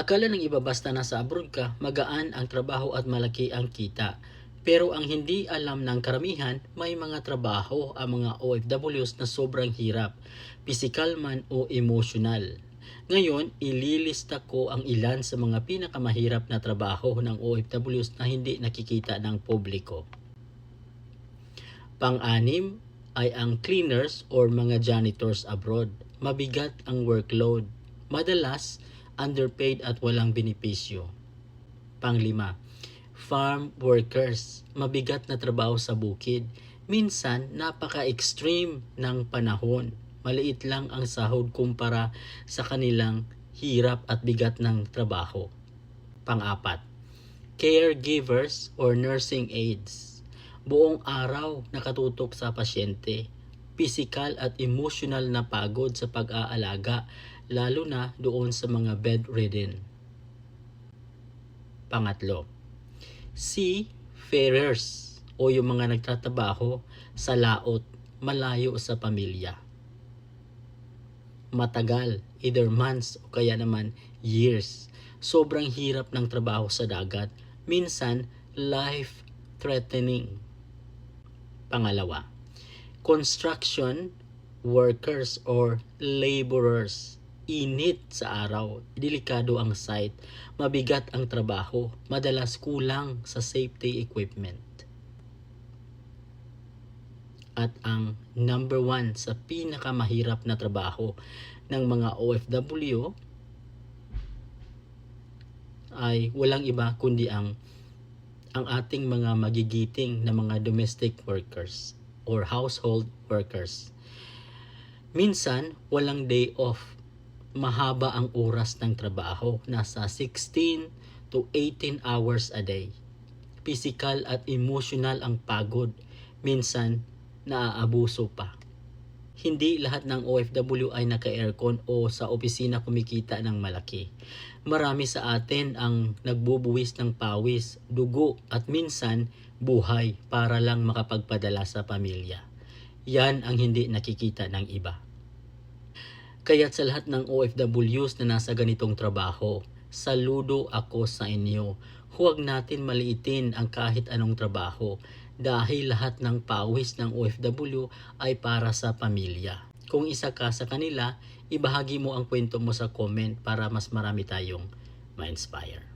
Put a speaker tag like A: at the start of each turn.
A: Akala ng iba basta nasa abroad ka, magaan ang trabaho at malaki ang kita. Pero ang hindi alam ng karamihan, may mga trabaho ang mga OFWs na sobrang hirap, physical man o emotional. Ngayon, ililista ko ang ilan sa mga pinakamahirap na trabaho ng OFWs na hindi nakikita ng publiko. Pang-anim ay ang cleaners or mga janitors abroad. Mabigat ang workload. Madalas, underpaid at walang benepisyo. Panglima, farm workers. Mabigat na trabaho sa bukid. Minsan, napaka-extreme ng panahon. Maliit lang ang sahod kumpara sa kanilang hirap at bigat ng trabaho. Pang-apat, caregivers or nursing aides. Buong araw nakatutok sa pasyente. Physical at emotional na pagod sa pag-aalaga, lalo na doon sa mga bedridden. Pangatlo, seafarers o yung mga nagtatrabaho sa laot malayo sa pamilya. Matagal, either months o kaya naman years. Sobrang hirap ng trabaho sa dagat. Minsan, life-threatening. Pangalawa, construction workers or laborers. Init sa araw, delikado ang site, mabigat ang trabaho, madalas kulang sa safety equipment. At ang number one sa pinakamahirap na trabaho ng mga OFW ay walang iba kundi ang ang ating mga magigiting na mga domestic workers or household workers. Minsan, walang day off. Mahaba ang oras ng trabaho. Nasa 16 to 18 hours a day. Physical at emotional ang pagod. Minsan, naaabuso pa. Hindi lahat ng OFW ay naka-aircon o sa opisina kumikita ng malaki. Marami sa atin ang nagbubuwis ng pawis, dugo at minsan buhay para lang makapagpadala sa pamilya. Yan ang hindi nakikita ng iba. Kaya't sa lahat ng OFWs na nasa ganitong trabaho, saludo ako sa inyo. Huwag natin maliitin ang kahit anong trabaho dahil lahat ng pawis ng OFW ay para sa pamilya. Kung isa ka sa kanila, ibahagi mo ang kwento mo sa comment para mas marami tayong ma-inspire.